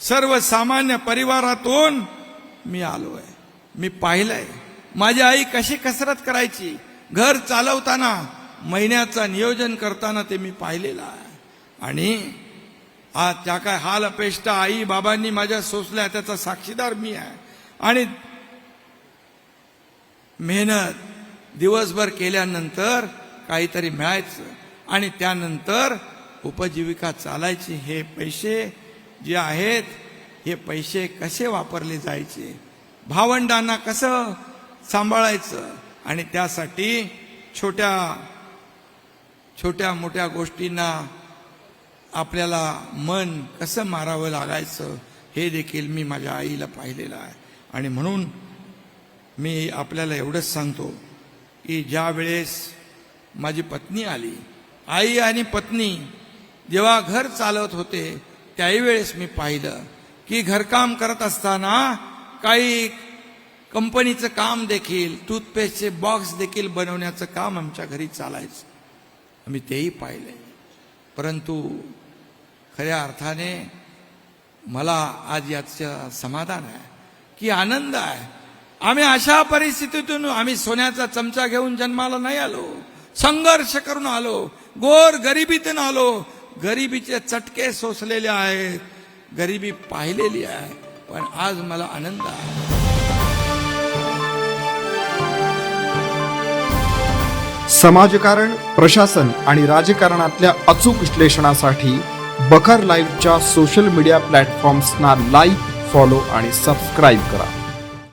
सर्वसामान्य परिवारातून मी आलो आहे मी पाहिलंय. माझी आई कशी कसरत करायची? घर चालवताना महिन्याचं नियोजन करताना ते मी पाहिलेलं आहे. आणि आज त्या काय हाल अपेष्टा आई बाबांनी माझ्या सोसल्या त्याचा साक्षीदार मी आहे. आणि मेहनत दिवसभर केल्यानंतर काहीतरी मिळायचं. आणि त्यानंतर उपजीविका चालायची हे पैसे जे आहेत हे पैसे कसे वापरले जायचे? भावंडांना कसं सांभाळायचं? आणि त्यासाठी छोट्या छोट्या मोठ्या गोष्टींना आपल्याला मन कसं मारावं लागायचं हे देखील मी माझ्या आईला पाहिलेलं आहे. आणि म्हणून मी आपल्याला एवढंच सांगतो की ज्या वेळेस माझी पत्नी आली आई आणि पत्नी जेव्हा घर चालवत होते त्याही वेळेस मी पाहिलं की घरकाम करत असताना काही कंपनीचं काम देखील टूथपेस्टचे बॉक्स देखील बनवण्याचं काम आमच्या घरी चालायचं. आम्ही तेही पाहिले. परंतु खऱ्या अर्थाने मला आज याचं समाधान आहे. की आनंद आहे. आम्ही अशा परिस्थितीतून आम्ही सोन्याचा चमचा घेऊन जन्माला नाही आलो. संघर्ष करून आलो. गोर गरिबीतून आलो. गरिबीचे चटके सोसलेले आहेत. गरिबी पाहिलेली आहे. पण आज मला आनंद आहे. समाजकारण प्रशासन आणि राजकारणातल्या अचूक विश्लेषणासाठी बखर लाईव्हच्या सोशल मीडिया प्लॅटफॉर्म्सना लाईक फॉलो आणि सबस्क्राईब करा.